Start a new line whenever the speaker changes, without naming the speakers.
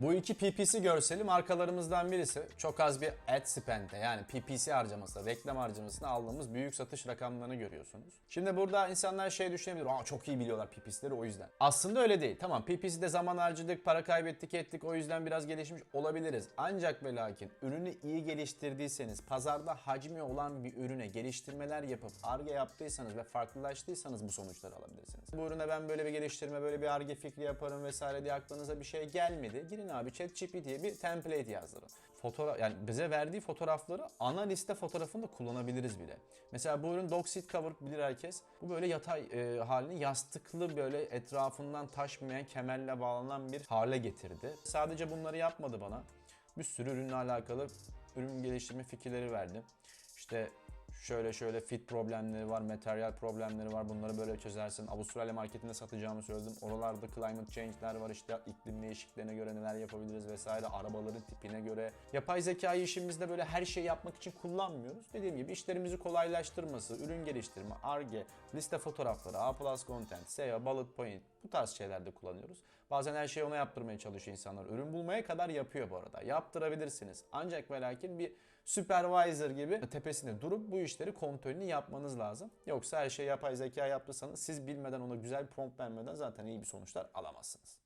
Bu iki PPC görseli markalarımızdan birisi. Çok az bir ad spend'e yani PPC harcaması, reklam harcamasını aldığımız büyük satış rakamlarını görüyorsunuz. Şimdi burada insanlar şey düşünebilir. Aa çok iyi biliyorlar PPC'leri o yüzden. Aslında öyle değil. Tamam PPC'de zaman harcadık, para kaybettik ettik o yüzden biraz gelişmiş olabiliriz. Ancak ve lakin ürünü iyi geliştirdiyseniz, pazarda hacmi olan bir ürüne geliştirmeler yapıp arge yaptıysanız ve farklılaştıysanız bu sonuçları alabilirsiniz. Bu ürüne ben böyle bir geliştirme, böyle bir arge fikri yaparım vesaire diye aklınıza bir şey gelmedi. Girin abi ChatGPT'ye bir template yazdırın. Fotoğraf yani bize verdiği fotoğrafları ana liste fotoğrafında kullanabiliriz bile. Mesela bu ürün dog seat cover bilir herkes. Bu böyle yatay e, halini yastıklı böyle etrafından taşmayan kemerle bağlanan bir hale getirdi. Sadece bunları yapmadı bana. Bir sürü ürünle alakalı ürün geliştirme fikirleri verdi. İşte şöyle şöyle fit problemleri var, materyal problemleri var. Bunları böyle çözersin. Avustralya marketinde satacağımı söyledim. Oralarda climate change'ler var işte iklim değişikliklerine göre neler yapabiliriz vesaire. Arabaların tipine göre. Yapay zekayı işimizde böyle her şey yapmak için kullanmıyoruz. Dediğim gibi işlerimizi kolaylaştırması, ürün geliştirme, ARGE, liste fotoğrafları, A+, content, SEO, bullet point bu tarz şeylerde kullanıyoruz. Bazen her şeyi ona yaptırmaya çalışıyor insanlar. Ürün bulmaya kadar yapıyor bu arada. Yaptırabilirsiniz. Ancak ve lakin bir supervisor gibi tepesinde durup bu işleri kontrolünü yapmanız lazım. Yoksa her şeyi yapay zeka yaptıysanız siz bilmeden ona güzel prompt vermeden zaten iyi bir sonuçlar alamazsınız.